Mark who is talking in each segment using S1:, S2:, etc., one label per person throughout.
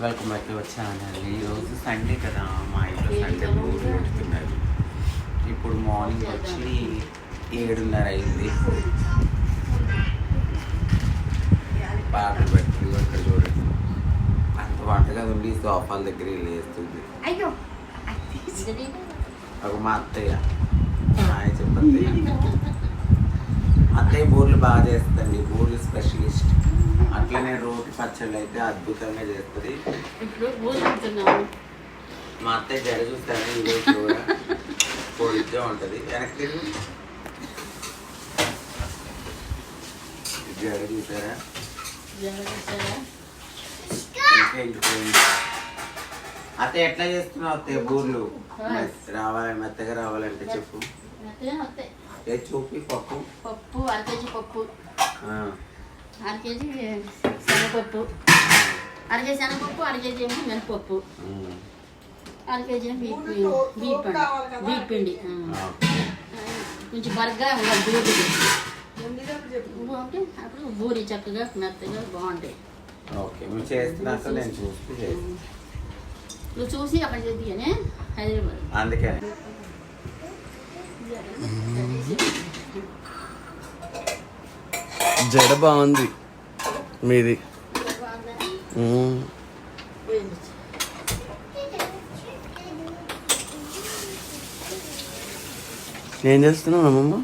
S1: Channel ఈరోజు Sunday కదా మా ఇంట్లో సండే పూలు పెడుతున్నారు ఇప్పుడు మార్నింగ్ వచ్చి ఏడున్నర అయింది. పాటలు పెడుతుంది ఇక్కడ చూడండి అంత వంటగది ఉండి సోఫాల దగ్గర
S2: అయ్యో.
S1: ఒక మా అత్తయ్య. చెప్పత్తయ్య అత్తయ్య. బూర్లు బాగా చేస్తుంది బూర్లు స్పెషలిస్ట్ అట్లనే రోటి పచ్చళ్ళు అయితే అద్భుతంగా చేస్తుంది.
S2: ఇప్పుడు
S1: మా అత్తయ్య జడ చూస్తాను ఈరోజు కూడా. పొడిగా ఉంటుంది. వెనక్కి. జడ చూసారా? అత్తయ్య ఎట్లా చేస్తున్నావు అత్తయ్య బూర్లు? రావాలి మెత్తగా రావాలంటే చెప్పు. చూపి పప్పు.
S2: పప్పు అర కేజీ పప్పు. అర కేజీ శనగపప్పు అర కేజీ శనగపప్పు అర కేజీ ఏమో మినపప్పు. అర కేజీ ఏమో బియ్య పిండి. బియ్య పిండి. బియ్య పిండి. కొంచెం బరగ్గా బూరి బాగుంటే అప్పుడు బూరి చక్కగా మెత్తగా బాగుంటాయి.
S1: ఓకే నువ్వు చేస్తున్నాక నేను చూసి
S2: నువ్వు చూసి అక్కడ చేద్దానే హైదరాబాద్.
S1: అందుకే.
S3: జడ బాగుంది. మీది. ఏం చేస్తున్నావు అమ్మమ్మ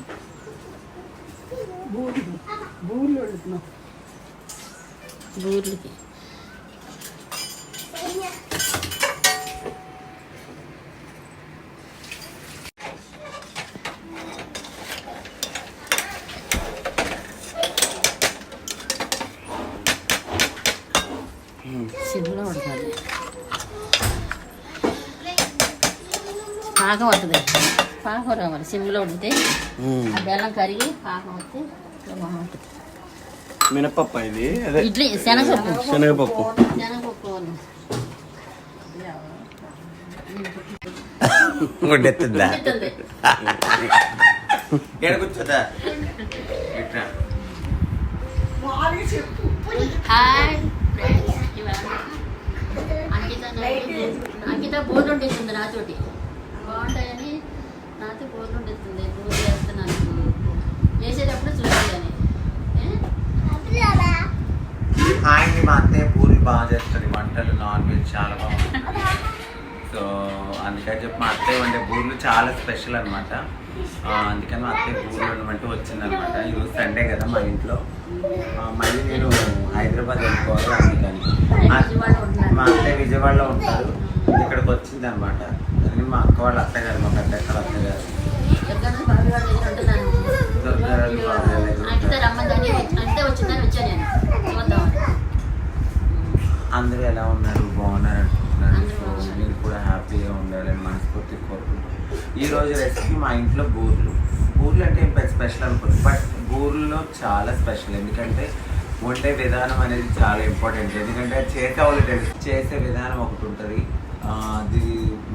S2: బూర్లకి సిమ్లో ఉడకాలి పాకం వస్తుంది పాకం రావాలి. సిమ్లో. ఆ బెల్లం కరిగి పాకం వస్తే ఇట్లా బాగుంటుంది
S3: మినపప్పు ఇది?
S2: ఇడ్లీ శనగపప్పు.
S3: శనగపప్పు.
S2: శనగపప్పు
S1: వండెత్తుందా కూర్చోదా?
S2: హాయ్. అంకిత నాకు- అంకిత బోర్డు వండిస్తుంది నాతోటి. బాగుంటాయని నాతో బోర్డు ఉండేస్తుంది బోర్డు చేస్తున్నాను చేసేటప్పుడు చూడాలని
S1: హాయ్ మా అత్తయ్య పూరి బాగా చేస్తుంది వంటలు నాన్ వెజ్ చాలా బాగుంటుంది సో అందుకని చెప్పి మా అత్తయ్య వండే బూర్లు చాలా స్పెషల్ అనమాట అందుకని మా అత్తయ్య బూర్లు వండమంటూ వచ్చిందనమాట ఈరోజు సండే కదా మా ఇంట్లో. మళ్ళీ నేను హైదరాబాద్ వెళ్ళిపోవాలి అందుకని. మా అత్తయ్య విజయవాడలో ఉంటారు. ఇక్కడికి వచ్చింది అనమాట మా అక్క వాళ్ళ అత్తగారు మా పెద్ద అక్క
S2: నేను. చూద్దాం.
S1: అందరూ ఎలా ఉన్నారు? బాగున్నారు. మీరు కూడా హ్యాపీగా ఉండాలని మనస్ఫూర్తి కోరుకుంటున్నాను ఈ రోజు రెసిపీ మా ఇంట్లో బూర్లు. బూర్లు అంటే స్పెషల్ అనుకోండి బట్ బూర్లలో చాలా స్పెషల్. ఎందుకంటే వండే విధానం అనేది చాలా ఇంపార్టెంట్ ఎందుకంటే చేసే వాళ్ళు చేసే విధానం ఒకటి ఉంటుంది. అది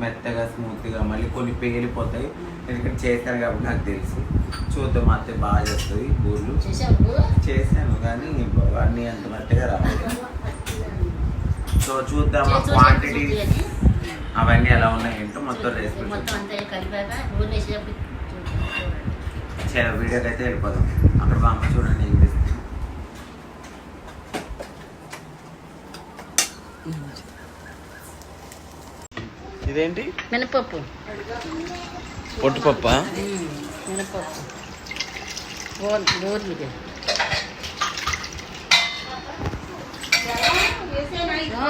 S1: మెత్తగా స్మూత్గా మళ్ళీ కొన్ని పేలిపోతాయి. ఎందుకంటే చేశారు కాబట్టి నాకు తెలుసు. చూద్దాం అత్తయ్య బాగా చేస్తుంది బూర్లు. చేశాను కానీ అన్నీ అంత మెత్తగా రావాలి సో చూద్దాం ఆ క్వాంటిటీ. అవన్నీ ఎలా ఉన్నాయి ఏంటో మొత్తం రెసిపీ
S2: అంతా
S1: వీడియోకి అయితే వెళ్ళిపోదాం. అక్కడ మా అమ్మ చూడండి ఏం చేస్తుంది
S3: ఇదేంటి?
S2: మినపప్పు.
S3: పొట్టుపప్ప?
S2: మినపప్పు.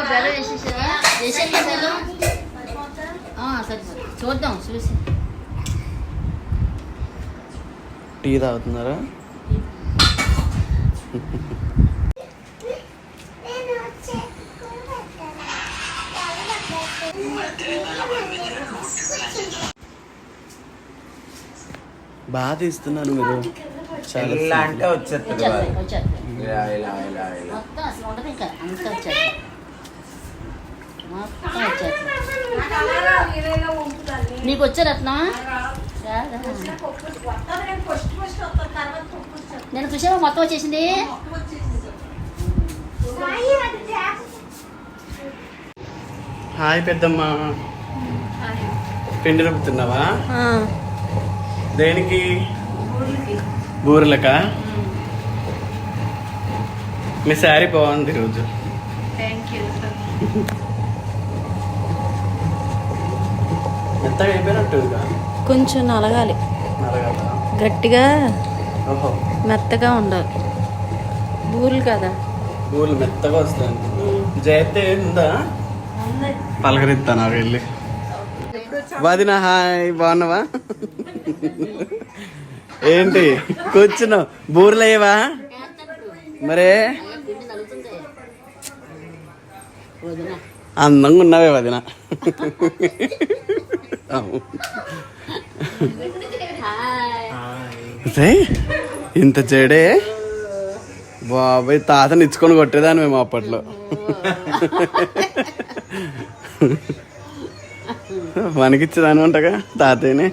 S2: బెల్లం వేసేసావా? బెల్లం సరిపోతుంది చూద్దాం చూసి.
S3: టీ తాగుతున్నారా? బాగా మీరు.
S1: ఇలా అంటే వచ్చేస్తుంది
S2: వచ్చేస్తాయి
S1: వాళ్ళు.
S2: వచ్చేస్తాయి
S1: ఇలా ఇలా ఇలా ఇలా.
S2: మొత్తం అసలు ఉండదు ఇంకా. అంత వచ్చేస్తాయి మొత్తం వచ్చేస్తాయి నీకు వచ్చే రత్నం నేను చూసావా మొత్తం వచ్చేసింది?
S3: హాయ్ పెద్దమ్మ. పిండి రుబ్బుతున్నావా దేనికి? బూరెలకా మీ శారీ బాగుంది ఈరోజు. మెత్తగా అయిపోయినట్టుగా
S4: కొంచెం నలగాలి. గట్టిగా మెత్తగా ఉండాలి. బూరెలు కదా?
S3: బూరెలు మెత్తగా వస్తాయి జయతే ఉందా? పలకరిస్తా నాకు వెళ్ళి. వదిన హాయ్ బాగున్నావా? ఏంటి? కూర్చున్నావు. బూరెలు అయ్యవా మరే? అందంగా ఉన్నావే వదిన. ఇంత చెడే బాబాయ్ తాతని ఇచ్చుకొని కొట్టేదాన్ని మేము అప్పట్లో. వణికిచ్చేదాని అంటగా తాతయ్యని.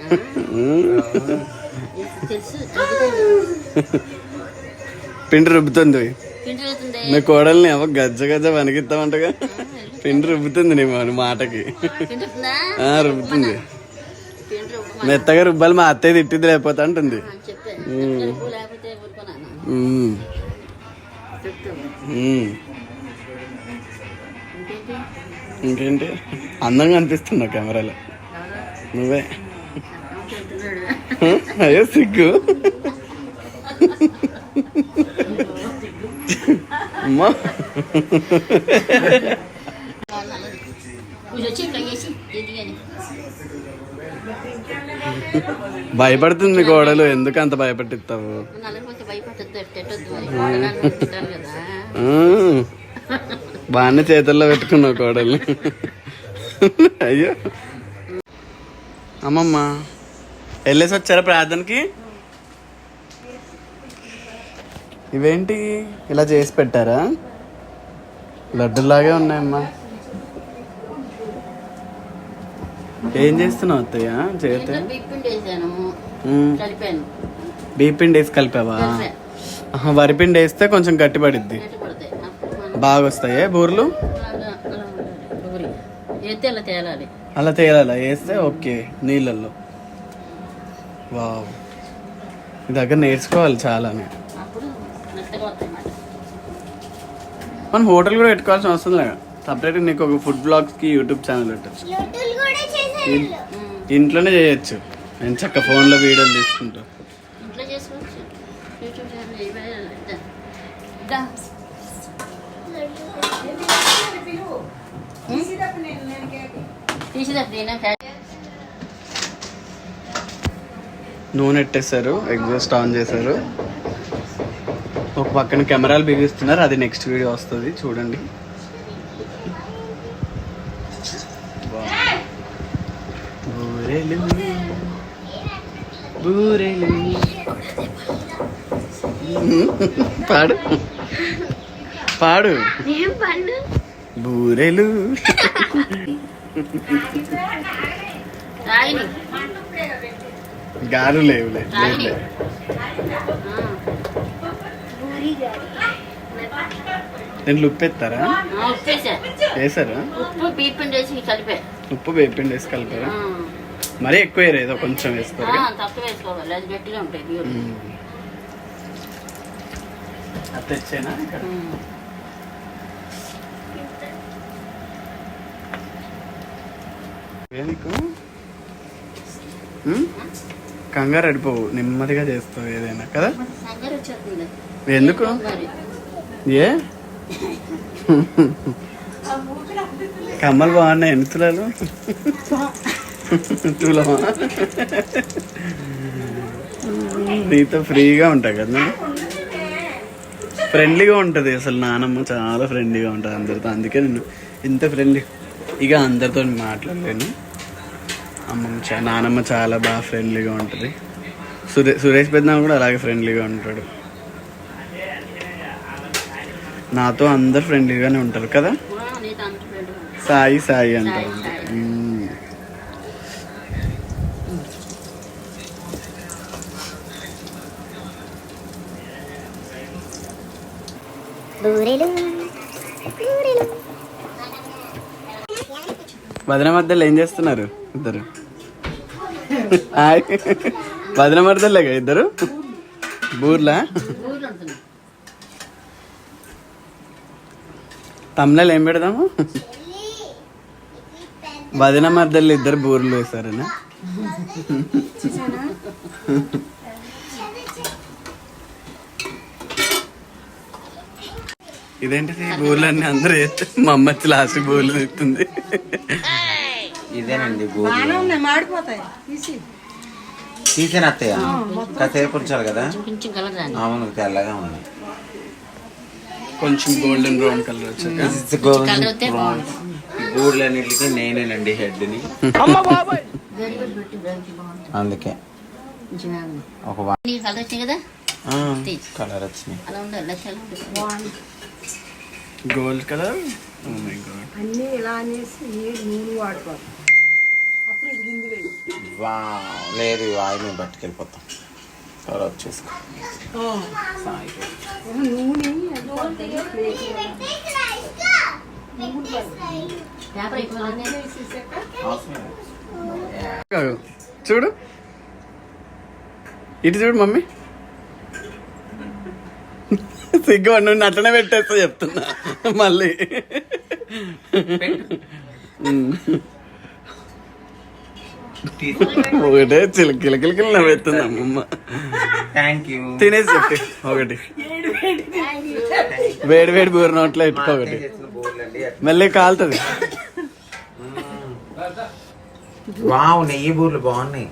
S3: పిండి రుబ్బుతుంది. మీ కోడల్ని అవ గజ్జ గజ్జ వణికిస్తామంటగా పిండి రుబ్బుతుంది నీ మాటకి. రుబ్బుతుంది. మెత్తగా రుబ్బాలి మా అత్తయ్య తిట్టింది లేకపోతే అంటుంది.
S2: ఇంకేంటి?
S3: అందంగా అనిపిస్తున్నావు కెమెరాలో. నువ్వే. అయ్యో సిగ్గు. అమ్మా. భయపడుతుంది కోడలు. ఎందుకు అంత భయపెట్టిస్తావు? బాగానే చేతుల్లో పెట్టుకున్నావు కోడల్ని. అయ్యో. అమ్మమ్మ వెళ్ళేసి వచ్చారా ప్రార్థనకి? ఇవేంటి? ఇలా చేసి పెట్టారా? లడ్డులాగే ఉన్నాయమ్మా. ఏం చేస్తున్నావు అత్తయ్య? చేతే? బియ్యపిండి వేసి కలిపావా? వరిపిండి వేస్తే కొంచెం గట్టి పడిద్ది బాగా వస్తాయే బూర్లు?
S2: అలా తేలాలి.
S3: అలా తేలాల? వేస్తే ఓకే నీళ్ళల్లో. వావ్. మీ దగ్గర నేర్చుకోవాలి చాలానే. మనం హోటల్ కూడా పెట్టుకోవాల్సిన అవసరం లేదు. సపరేట్ నీకు ఒక ఫుడ్ బ్లాగ్స్కి యూట్యూబ్ ఛానల్ పెట్టచ్చు. ఇంట్లోనే చేయొచ్చు. నేను చక్క ఫోన్లో వీడియోలు తీసుకుంటా.
S2: నూనె
S3: ఎట్టేశారు ఎగ్జాస్ట్ ఆన్ చేశారు. ఒక పక్కన కెమెరాలు బిగిస్తున్నారు అది నెక్స్ట్ వీడియో వస్తుంది చూడండి. బూరెలు బూరెలు. పాడు. పాడు. బూరెలు. గారు లేవులే లేవులే. దీంట్లో ఉప్పు ఎత్తారా? వేసారా?
S2: ఉప్పు
S3: వేపిండి వేసి కలిపారా. మరీ ఎక్కువ ఏదో కొంచెం
S2: వేసుకోవాలి. అది
S3: ఇక్కడ?
S2: ఉమ్.
S3: నీకు? కంగారు అడిపోవు నెమ్మదిగా చేస్తావు ఏదైనా కదా? ఎందుకు? ఏ? కమ్మలు బాగున్నాయి ఎన్ని తులాలు? తులమా నీతో ఫ్రీగా ఉంటా కదా నేను? ఫ్రెండ్లీగా ఉంటుంది. అసలు నానమ్మ చాలా ఫ్రెండ్లీగా ఉంటుంది అందరితో. అందుకే నేను ఇంత ఫ్రెండ్లీ ఇక అందరితో మాట్లాడలేను. అమ్మమ్మ చా నానమ్మ చాలా బాగా ఫ్రెండ్లీగా ఉంటుంది. సురే సురేష్ పెద్దనాన్న కూడా అలాగే ఫ్రెండ్లీగా ఉంటాడు. నాతో అందరు ఫ్రెండ్లీగానే ఉంటారు కదా? సాయి సాయి అంటారు
S2: సాయి, సాయి.
S3: మ్మ్.
S5: బూరెలు బూరెలు
S3: వదిన మధ్యలో ఏం చేస్తున్నారు? ఇద్దరు. వదిన మధ్యలోగా ఇద్దరు? బూర్లా? తమిళలో ఏం పెడదాము? వదిన మధ్యలో ఇద్దరు బూర్లు వేసారనా ఇదేంటిది? బూర్లు అన్ని అందరూ వేస్తే మా అమ్మ వచ్చి లాస్ట్ బూర్లు తిప్పుతుంది.
S1: ఇదేనండి బూర్లు.
S5: మాడిపోతాయి. తీసి.
S1: తీసిన అత్తయ్య? కాసేపు ఉంచాలి కదా?
S2: కొంచెం కలర్ రాని
S1: అవును తెల్లగా ఉంది.
S3: కొంచెం గోల్డెన్ బ్రౌన్ కలర్ వచ్చాక
S2: కలర్ వస్తే బాగుంటుంది.
S1: బూర్లన్నిటికీ నేనేనండి హెడ్ని. అందుకే. ఒక
S2: కలర్ వచ్చింది కదా?
S1: కలర్ వచ్చినాయి
S2: అలా ఉండాలి
S3: gold colour? Oh my god
S5: అన్నీ ఇలా అనేసి నూనె వాడుకోవాలి అప్పుడు ఇది ముందు లేదు.
S1: వా లేదు ఆయిల్ పట్టుకెళ్ళిపోతాం. తర్వాత చూసుకో
S5: నూనె.
S3: చూడు. ఇటు చూడు మమ్మీ. సిగ్గు నువ్వు అట్లనే పెట్టేస్తా చెప్తున్నా. మళ్ళీ. ఒకటే చిలకిలకిలకిల నవ్వుతుంది అమ్మమ్మ.
S1: థ్యాంక్ యూ
S3: తినేసి చెప్పి. ఒకటి. వేడి వేడి బూర నోట్లో ఎట్టుకో ఒకటి. మళ్ళీ కాలుతుంది.
S1: వావ్ నెయ్యి బూర్లు బాగున్నాయి.